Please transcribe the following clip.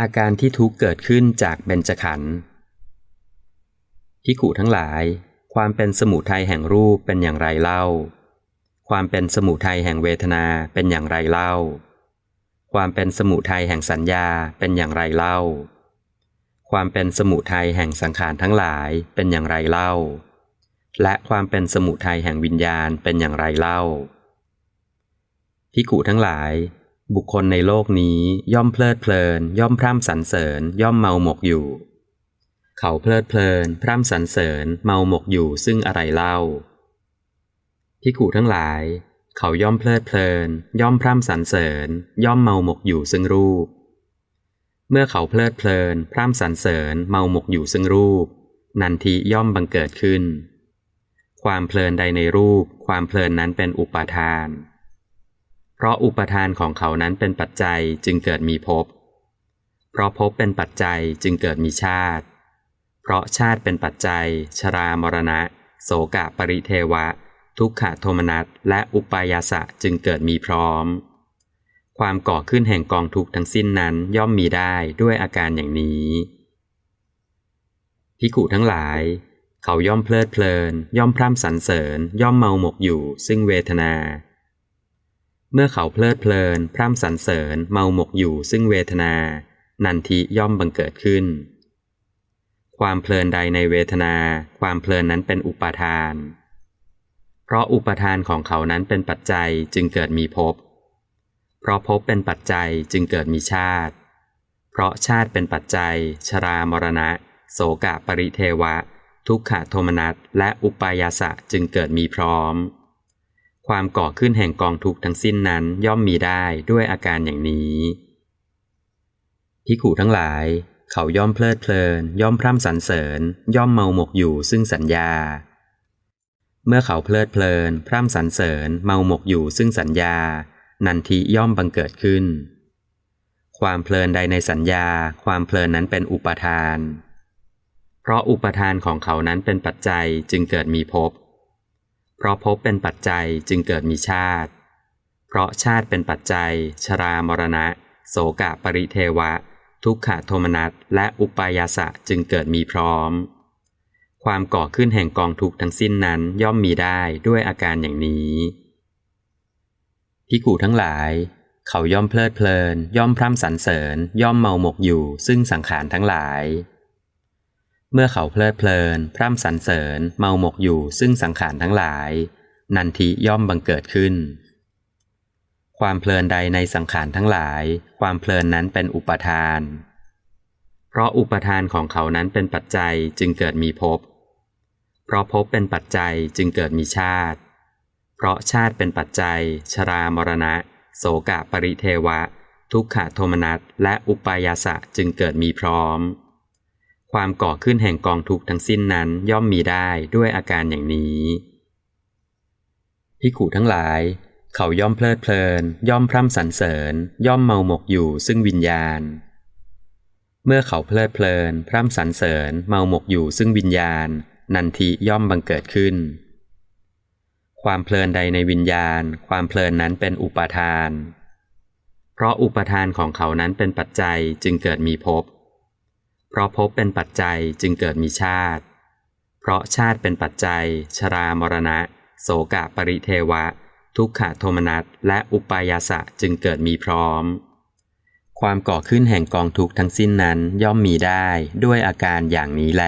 อาการที่ทุกเกิดขึ้นจากเบญจขันธ์พิขุทั้งหลาย ความเป็นสมุทัยแห่งรูปเป็นอย่างไรเล่า ความเป็นสมุทัยแห่งเวทนาเป็นอย่างไรเล่า ความเป็นสมุทัยแห่งสัญญาเป็นอย่างไรเล่า ความเป็นสมุทัยแห่งสังขารทั้งหลายเป็นอย่างไรเล่า และความเป็นสมุทัยแห่งวิญญาณเป็นอย่างไรเล่าพิขุทั้งหลาย บุคคลในโลกนี้ย่อมเพลิดเพลิน ย่อมพร่ำสรรเสริญ ย่อมเมาหมกอยู่ เขาเพลิดเพลิน พร่ำสรรเสริญ เมาหมกอยู่ซึ่งอะไรเล่าพิกูทั้งหลาย เขาย่อมเพลิดเพลิน ย่อมพร่ำสรรเสริญ ย่อมเมาหมกอยู่ซึ่งรูป เมื่อเขาเพลิดเพลิน พร่ำสรรเสริญ เมาหมกอยู่ซึ่งรูป นันทีย่อมบังเกิดขึ้น ความเพลินใดในรูป ความเพลินนั้นเป็นอุปาทาน เพราะอุปทานของเขานั้นเป็นปัจจัยจึงเกิดมีภพ เพราะภพเป็นปัจจัยจึงเกิดมีชาติ เพราะชาติเป็นปัจจัย ชรามรณะ โสกะปริเทวะ ทุกขโทมนัสและอุปายาสะจึงเกิดมีพร้อม ความก่อขึ้นแห่งกองทุกทั้งสิ้นนั้นย่อมมีได้ด้วยอาการอย่างนี้พิกุทั้งหลายเขาย่อมเพลิดเพลิน ย่อมพร่ำสรรเสริญ ย่อมเมาหมกอยู่ ซึ่งเวทนา เมื่อเขาเพลิดเพลิน พร่ำสรรเสริญเมาหมกอยู่ซึ่งเวทนา นันทิย่อมบังเกิดขึ้น ความเพลินใดในเวทนา ความเพลินนั้นเป็นอุปาทาน เพราะอุปทานของเขานั้นเป็นปัจจัยจึงเกิดมีภพ เพราะภพเป็นปัจจัยจึงเกิดมีชาติ เพราะชาติเป็นปัจจัย ชรามรณะ โสกะปริเทวะ ทุกขโทมนัสและอุปายาสะจึงเกิดมีพร้อม ความก่อขึ้นแห่งกองทุกข์ทั้งสิ้นนั้นย่อมมีได้ด้วยอาการอย่างนี้พิขูทั้งหลาย เขาย่อมเพลิดเพลิน ย่อมพร่ำสรรเสริญ ย่อมเมาหมกอยู่ซึ่งสัญญา เมื่อเขาเพลิดเพลิน พร่ำสรรเสริญ เมาหมกอยู่ซึ่งสัญญา นันทิย่อมบังเกิดขึ้น ความเพลินใดในสัญญา ความเพลินนั้นเป็นอุปทาน เพราะอุปทานของเขานั้นเป็นปัจจัยจึงเกิดมีภพ เพราะพบเป็นปัจจัยจึงเกิดมีชาติ เพราะชาติเป็นปัจจัย ชรามรณะ โสกะปริเทวะ ทุกขโทมนัสและอุปายาสะจึงเกิดมีพร้อม ความก่อขึ้นแห่งกองทุกทั้งสิ้นนั้นย่อมมีได้ด้วยอาการอย่างนี้พิกูทั้งหลาย เขาย่อมเพลิดเพลิน ย่อมพร่ำสรรเสริญ ย่อมเมาหมกอยู่ ซึ่งสังขารทั้งหลาย เมื่อเขาเพลิดเพลิน พร่ำสรรเสริญ เมาหมกอยู่ซึ่งสังขารทั้งหลาย นันทิย่อมบังเกิดขึ้น ความเพลินใดในสังขารทั้งหลาย ความเพลินนั้นเป็นอุปทาน เพราะอุปทานของเขานั้นเป็นปัจจัยจึงเกิดมีภพ เพราะภพเป็นปัจจัยจึงเกิดมีชาติ เพราะชาติเป็นปัจจัย ชรามรณะ โสกะปริเทวะ ทุกขโทมนัสและอุปายาสะจึงเกิดมีพร้อม ความก่อขึ้นแห่งกองทุกทั้งสิ้นนั้นย่อมมีได้ด้วยอาการอย่างนี้พิขูทั้งหลาย เขาย่อมเพลิดเพลิน ย่อมพร่ำสรรเสริญ ย่อมเมาหมกอยู่ซึ่งวิญญาณ เมื่อเขาเพลิดเพลิน พร่ำสรรเสริญ เมาหมกอยู่ซึ่งวิญญาณ นันทิย่อมบังเกิดขึ้น ความเพลินใดในวิญญาณ ความเพลินนั้นเป็นอุปาทาน เพราะอุปทานของเขานั้นเป็นปัจจัยจึงเกิดมีภพ เพราะพบเป็นปัจจัยจึงเกิดมีชาติ เพราะชาติเป็นปัจจัย ชรามรณะ โสกะปริเทวะ ทุกขโทมนัสและอุปายาสะจึงเกิดมีพร้อม ความก่อขึ้นแห่งกองทุกทั้งสิ้นนั้นย่อมมีได้ด้วยอาการอย่างนี้แล